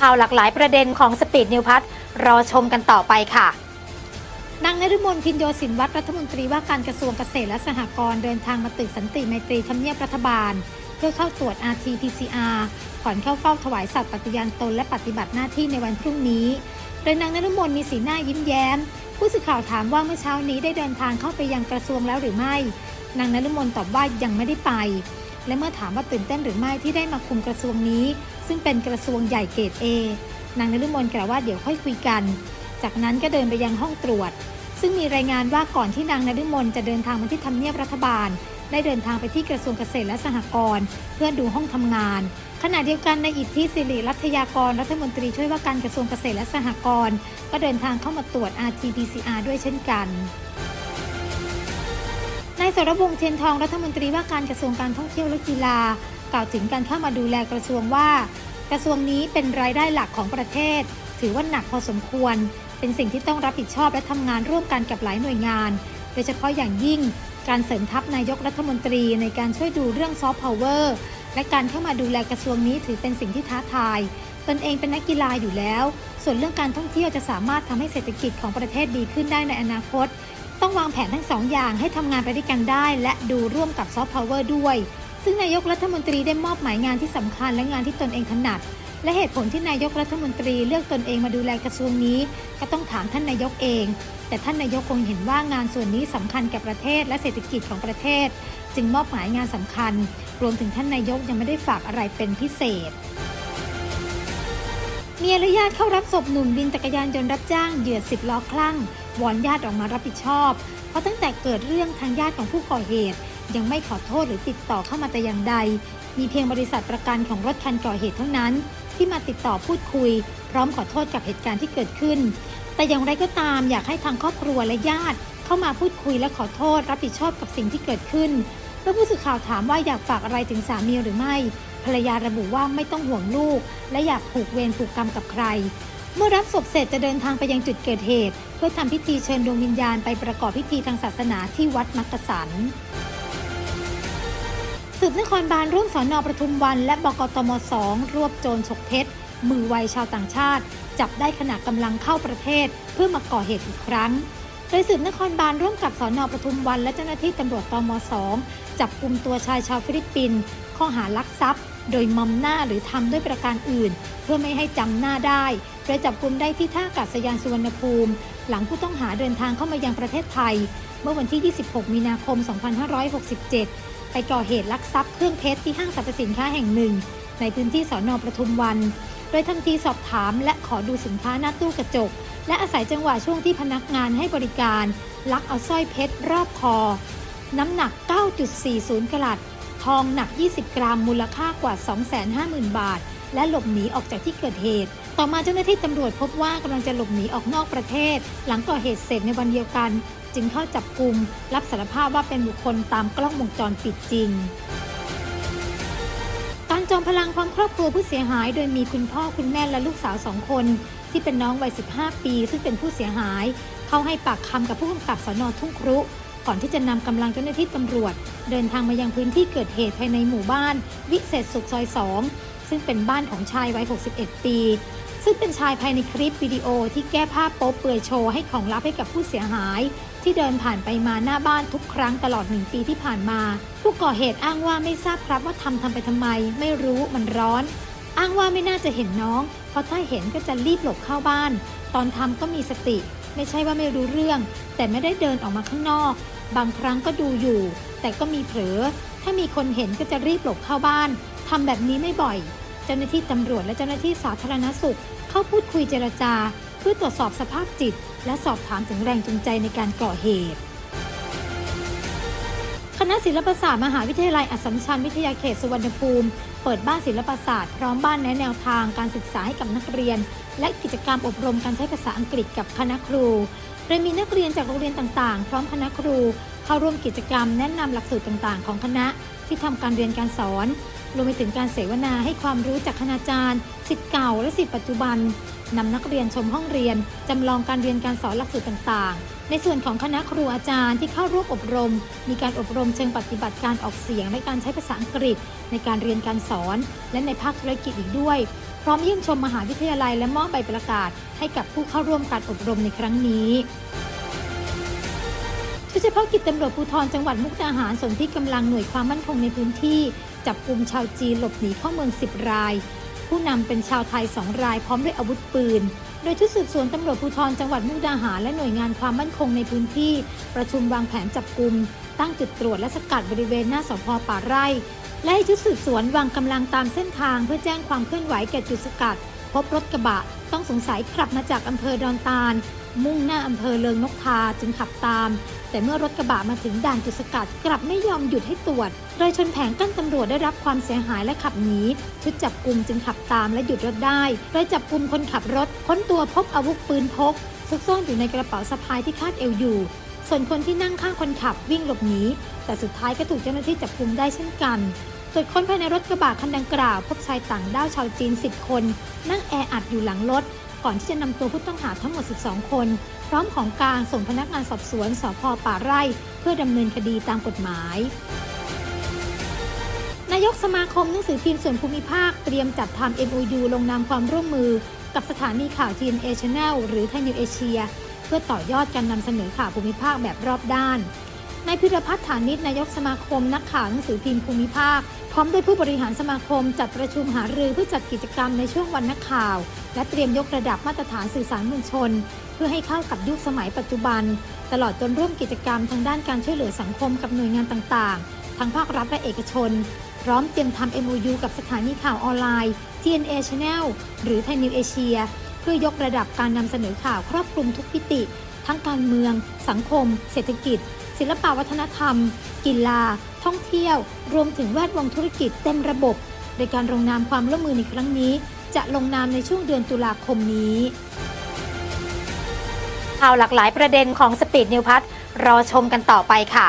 ข่าวหลากหลายประเด็นของสปีดนิวพัทรอชมกันต่อไปค่ะนางนฤมลพินโยสินวัตรรัฐมนตรีว่าการกระทรวงเกษตรและสหกรณ์เดินทางมาตึกสันติไมตรีทำเนียบรัฐบาล เพื่อเข้าตรวจ RT-PCR ก่อนเข้าเฝ้าถวายสัตย์ปฏิญาณตนและปฏิบัติหน้าที่ในวันพรุ่งนี้ โดยนางนฤมลมีสีหน้ายิ้มแย้ม ผู้สื่อข่าวถามว่าเมื่อเช้านี้ได้เดินทางเข้าไปยังกระทรวงแล้วหรือไม่ นางนฤมลตอบว่ายังไม่ได้ไป และเมื่อถามว่าตื่นเต้นหรือไม่ที่ได้มาคุมกระทรวงนี้ ซึ่งเป็นกระทรวงใหญ่เกรด A นางนฤมลกล่าวว่าเดี๋ยวค่อยคุยกัน จากนั้นก็เดินไปยังห้องตรวจ ซึ่งมีรายงานว่าก่อนที่นางนฤมลจะเดินทางมาที่ทำเนียบรัฐบาล ได้เดินทางไปที่กระทรวงเกษตรและสหกรณ์เพื่อดูห้องทำงาน ขณะเดียวกันในอิทธิสิริรัตยากรรัฐมนตรีช่วยว่าการกระทรวงเกษตรและสหกรณ์ก็เดินทางเข้ามาตรวจ RT-PCR ด้วยเช่นกันายสรพงษ์เทียนทองรัฐมนตรีว่าการกระทรวงการท่องเที่ยวและกีฬากล่าวถึงการเข้ามาดูแลกระทรวงว่า กระทรวงนี้เป็นรายได้หลักของประเทศ ถือว่าหนักพอสมควร เป็นสิ่งที่ต้องรับผิดชอบและทำงานร่วมกันกับหลายหน่วยงาน โดยเฉพาะอย่างยิ่ง การเสริมทัพนายกรัฐมนตรีในการช่วยดูเรื่องซอฟต์พาวเวอร์และการเข้ามาดูแลกระทรวงนี้ถือเป็นสิ่งที่ท้าทาย ตนเองเป็นนักกีฬาอยู่แล้ว ส่วนเรื่องการท่องเที่ยวจะสามารถทำให้เศรษฐกิจของประเทศดีขึ้นได้ในอนาคต ต้องวางแผนทั้งสองอย่างให้ทำงานไปด้วยกันได้ และดูร่วมกับซอฟต์พาวเวอร์ด้วย ซึ่งนายกรัฐมนตรีได้มอบหมายงานที่สำคัญและงานที่ตนเองถนัด และเหตุผลที่นายกรัฐมนตรีเลือกตนเองมาดูแลกระทรวงนี้ ก็ต้องถามท่านนายกเอง แต่ท่านนายกคงเห็นว่างานส่วนนี้สำคัญกับประเทศและเศรษฐกิจของประเทศ จึงมอบหมายงานสำคัญ รวมถึงท่านนายกยังไม่ได้ฝากอะไรเป็นพิเศษ มียและญาติเข้ารับศพหนุ่มวินจักรยานยนต์รับจ้างเหยื่อสิบล้อคลั่งวอนญาติออกมารับผิดชอบ เพราะตั้งแต่เกิดเรื่องทางญาติของผู้ก่อเหตุ ยังไม่ขอโทษหรือติดต่อเข้ามาแต่อย่างใด มีเพียงบริษัทประกันของรถคันก่อเหตุเท่านั้น ที่มาติดต่อพูดคุย พร้อมขอโทษกับเหตุการณ์ที่เกิดขึ้น แต่อย่างไรก็ตามอยากให้ทางครอบครัวและญาติ เข้ามาพูดคุยและขอโทษ รับผิดชอบกับสิ่งที่เกิดขึ้นเมื่อผู้สื่อข่าวถามว่าอยากฝากอะไรถึงสามีหรือไม่ ภรรยาระบุว่าไม่ต้องห่วงลูก และอยากผูกเวรผูกกรรมกับใคร เมื่อรับศพเสร็จจะเดินทางไปยังจุดเกิดเหตุ เพื่อทำพิธีเชิญดวงวิญญาณไปประกอบพิธีทางศาสนาที่วัดมักกะสันสืบนครบาลร่วมสอนอประทุมวัน และบกตมสองรวบโจรฉกเพชร มือไวชาวต่างชาติ จับได้ขณะกำลังเข้าประเทศ เพื่อมาก่อเหตุอีกครั้ง โดยสืบนครบาลร่วมกับสอนอประทุมวันและเจ้าหน้าที่ตำรวจตมสองจับกลุ่มตัวชายชาวฟิลิปปินส์ข้อหาลักทรัพย์ โดยมอมหน้าหรือทำด้วยประการอื่น เพื่อไม่ให้จำหน้าได้โดยจับกลุ่มได้ที่ท่าอากาศยานสุวรรณภูมิ หลังผู้ต้องหาเดินทางเข้ามายังประเทศไทย เมื่อวันที่ 26 มีนาคม 2567 ไปก่อเหตุลักทรัพย์เครื่องเพชรที่ห้างสรรพสินค้าแห่งหนึ่ง ในพื้นที่สอนอประทุมวัน โดยทันทีสอบถามและขอดูสินค้าหน้าตู้กระจก และอาศัยจังหวะช่วงที่พนักงานให้บริการ ลักเอาสร้อยเพชรรอบคอ น้ำหนัก 9.40กรัตทองหนัก 20 กรัม มูลค่ากว่า 250,000 บาท และหลบหนีออกจากที่เกิดเหตุ ต่อมาเจ้าหน้าที่ตำรวจพบว่ากำลังจะหลบหนีออกนอกประเทศ หลังก่อเหตุเสร็จในวันเดียวกัน จึงเข้าจับกลุ่มรับสารภาพว่าเป็นบุคคลตามกล้องวงจรปิดจริง จอมพลังพร้อมครอบครัวผู้เสียหาย โดยมีคุณพ่อคุณแม่และลูกสาวสองคน ที่เป็นน้องวัย 15 ปี ซึ่งเป็นผู้เสียหาย เข้าให้ปากคำกับผู้กำกับสนทุ่งครุ ก่อนที่จะนำกำลังเจ้าหน้าที่ตำรวจ เดินทางมายังพื้นที่เกิดเหตุภายในหมู่บ้าน วิเศษสุขซอย 2 ซึ่งเป็นบ้านของชายวัย 61 ปี ซึ่งเป็นชายภายในคลิปวิดีโอที่แก้ผ้าโป๊เปลือยโชว์ให้ของลับให้กับผู้เสียหาย ที่เดินผ่านไปมาหน้าบ้านทุกครั้งตลอดหนึ่งปีที่ผ่านมา ผู้ก่อเหตุอ้างว่าไม่ทราบครับว่าทำทำไปทำไม ไม่รู้มันร้อน อ้างว่าไม่น่าจะเห็นน้อง เพราะถ้าเห็นก็จะรีบหลบเข้าบ้าน ตอนทำก็มีสติ ไม่ใช่ว่าไม่รู้เรื่อง แต่ไม่ได้เดินออกมาข้างนอก บางครั้งก็ดูอยู่ แต่ก็มีเผลอถ้ามีคนเห็นก็จะรีบหลบเข้าบ้านทำแบบนี้ไม่บ่อย เจ้าหน้าที่ตำรวจและเจ้าหน้าที่สาธารณสุข เข้าพูดคุยเจรจา เพื่อตรวจสอบสภาพจิต และสอบถามถึงแรงจูงใจในการก่อเหตุ คณะศิลปศาสตร์มหาวิทยาลัยอัสสัมชัญวิทยาเขตสุวรรณภูมิ เปิดบ้านศิลปศาสตร์พร้อมบ้านแนะแนวทางการศึกษาให้กับนักเรียน และกิจกรรมอบรมการใช้ภาษาอังกฤษกับคณะครูโดยมีนักเรียนจากโรงเรียนต่างๆ พร้อมคณะครู เข้าร่วมกิจกรรมแนะนำหลักสูตรต่างๆ ของคณะ ที่ทำการเรียนการสอน รวมไปถึงการเสวนาให้ความรู้จากคณาจารย์สิทธิ์เก่าและสิทธิ์ปัจจุบันนำนักเรียนชมห้องเรียน จำลองการเรียนการสอนหลักสูตรต่างๆ ในส่วนของคณะครูอาจารย์ที่เข้าร่วมอบรม มีการอบรมเชิงปฏิบัติการออกเสียงและการใช้ภาษาอังกฤษ ในการเรียนการสอน และในภาคธุรกิจอีกด้วย พร้อมเยี่ยมชมมหาวิทยาลัยและมอบใบประกาศ ให้กับผู้เข้าร่วมการอบรมในครั้งนี้ ชุดเฉพาะกิจตำรวจภูธรจังหวัดมุกดาหารส่วนที่กำลังหน่วยความมั่นคงในพื้นที่ จับกลุ่มชาวจีนหลบหนีเข้าเมือง 10 ราย ผู้นำเป็นชาวไทย 2 รายพร้อมด้วยอาวุธปืน โดยชุดสืบสวนตำรวจภูธรจังหวัดมุกดาหารและหน่วยงานความมั่นคงในพื้นที่ ประชุมวางแผนจับกลุ่มตั้งจุดตรวจและสกัดบริเวณหน้าสพป่าไร่ และให้ชุดสืบสวนวางกำลังตามเส้นทางเพื่อแจ้งความเคลื่อนไหวแก่จุดสกัด พบรถกระบะ ต้องสงสัยขับมาจากอำเภอดอนตาล มุ่งหน้าอำเภอเลิงนกทาจึงขับตาม แต่เมื่อรถกระบะมาถึงด่านจุดสกัดกลับไม่ยอมหยุดให้ตรวจโดยชนแผงกั้นตำรวจได้รับความเสียหายและขับหนีชุดจับกลุ่มจึงขับตามและหยุดรถได้โดยจับกลุ่มคนขับรถค้นตัวพบอาวุธปืนพกซุกซ่อนอยู่ในกระเป๋าสะพายที่คาดเอวอยู่ ส่วนคนที่นั่งข้างคนขับวิ่งหลบหนีแต่สุดท้ายก็ถูกเจ้าหน้าที่จับกลุ่มได้เช่นกัน ตรวจค้นภายในรถกระบะคันดังกล่าว พบชายต่างด้าวชาวจีน 10 คน นั่งแออัดอยู่หลังรถ ก่อนที่จะนำตัวผู้ต้องหาทั้งหมด 12 คน พร้อมของกลางส่งพนักงานสอบสวนสพป่าไร่ เพื่อดำเนินคดีตามกฎหมายนายกสมาคมหนังสือพิมพ์ส่วนภูมิภาคเตรียมจัดทำ MOU ลงนามความร่วมมือ กับสถานีข่าว TNA Channel หรือไทยนิวเอเชียเพื่อต่อยอดการนำเสนอข่าวภูมิภาคแบบรอบด้าน นายพิรพัฒน์ฐานิชนายกสมาคม นักข่าวหนังสือพิมพ์ภูมิภาค พร้อมด้วยผู้บริหารสมาคม จัดประชุมหารือเพื่อจัดกิจกรรมในช่วงวันนักข่าว และเตรียมยกระดับมาตรฐานสื่อสารมวลชน เพื่อให้เข้ากับยุคสมัยปัจจุบัน ตลอดจนร่วมกิจกรรมทางด้านการช่วยเหลือสังคมกับหน่วยงานต่างๆ ทั้งภาครัฐและเอกชน พร้อมเตรียมทำ MOU กับสถานีข่าวออนไลน์ TNA Channel หรือไทยนิวเอเชียเพื่อยกระดับการนำเสนอข่าวครอบคลุมทุกมิติ ทั้งการเมือง สังคม เศรษฐกิจ ศิลปวัฒนธรรม กีฬา ท่องเที่ยว รวมถึงแวดวงธุรกิจเต็มระบบ โดยการลงนามความร่วมมือในครั้งนี้ จะลงนามในช่วงเดือนตุลาคมนี้ข่าวหลากหลายประเด็นของสปีดนิวพัทรอชมกันต่อไปค่ะ